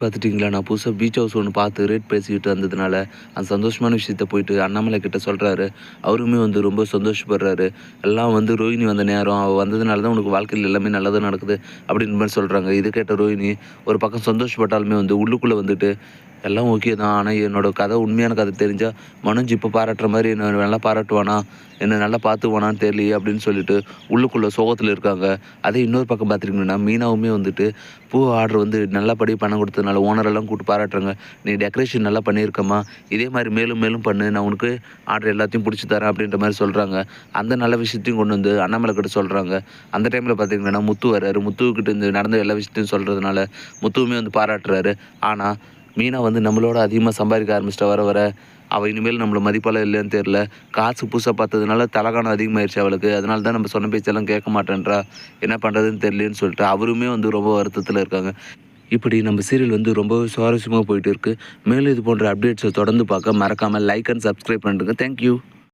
பார்த்துட்டிங்களா நான் புதுசாக beach house ஒன்று பார்த்து ரேட் பேசிக்கிட்டு வந்ததுனால அந்த சந்தோஷமான விஷயத்த போயிட்டு அண்ணாமலை கிட்ட சொல்கிறாரு அவருமே வந்து ரொம்ப சந்தோஷப்படுறாரு. எல்லாம் வந்து ரோஹிணி வந்த நேரம் அவள் வந்ததுனால தான் உனக்கு வாழ்க்கையில் எல்லாமே நல்லதாக நடக்குது அப்படின்ற மாதிரி சொல்கிறாங்க இது கேட்ட ரோஹிணி ஒரு பக்கம் சந்தோஷப்பட்டாலுமே வந்து உள்ளுக்குள்ளே வந்துட்டு எல்லாம் ஓகே தான். ஆனால் என்னோடய கதை உண்மையான கதை தெரிஞ்சால் மனுஞ்சு இப்போ பாராட்டுற மாதிரி என்ன நல்லா பாராட்டுவானா? என்னை நல்லா பார்த்துவானான்னு தெரியலையே அப்படின்னு சொல்லிட்டு உள்ளுக்குள்ளே சோகத்தில் இருக்காங்க. அதே இன்னொரு பக்கம் பார்த்துருக்கீங்கன்னா மீனாவுமே வந்துட்டு பூ ஆர்டர் வந்து நல்லபடி பணம் கொடுத்ததுனால ஓனரெல்லாம் கூப்பிட்டு பாராட்டுறாங்க. நீ டெக்கரேஷன் நல்லா பண்ணியிருக்கம்மா. இதே மாதிரி மேலும் மேலும் பண்ணு. நான் உனக்கு ஆர்டர் எல்லாத்தையும் பிடிச்சி தரேன் அப்படின்ற மாதிரி சொல்கிறாங்க அந்த நல்ல விஷயத்தையும் கொண்டு வந்து அண்ணாமலை கிட்ட சொல்கிறாங்க அந்த டைமில் பார்த்தீங்கன்னா முத்து வர்றாரு. முத்துக்கிட்ட இருந்து நடந்த எல்லா விஷயத்தையும் சொல்கிறதுனால முத்துவுமே வந்து பாராட்டுறாரு. ஆனால் மீனா வந்து நம்மளோட அதிகமாக சம்பாதிக்க ஆரம்பிச்சிட்டா வர வர அவள் இனிமேல் நம்மளை மதிப்பால இல்லைன்னு தெரில காசு புதுசாக பார்த்ததுனால தலகாணம் அதிகமாகிடுச்சு அவளுக்கு. அதனால தான் நம்ம சொன்ன பேச்செல்லாம் கேட்க மாட்டேன்றா. என்ன பண்ணுறதுன்னு தெரியலன்னு சொல்லிட்டு அவருமே வந்து ரொம்ப வருத்தத்தில் இருக்காங்க. இப்படி நம்ம சீரியல் வந்து ரொம்ப சுவாரஸ்யமாக போயிட்டு இருக்குது மேலும் இது போன்ற அப்டேட்ஸை தொடர்ந்து பார்க்க மறக்காமல் லைக் அண்ட் சப்ஸ்கிரைப் பண்ணுறேங்க தேங்க்யூ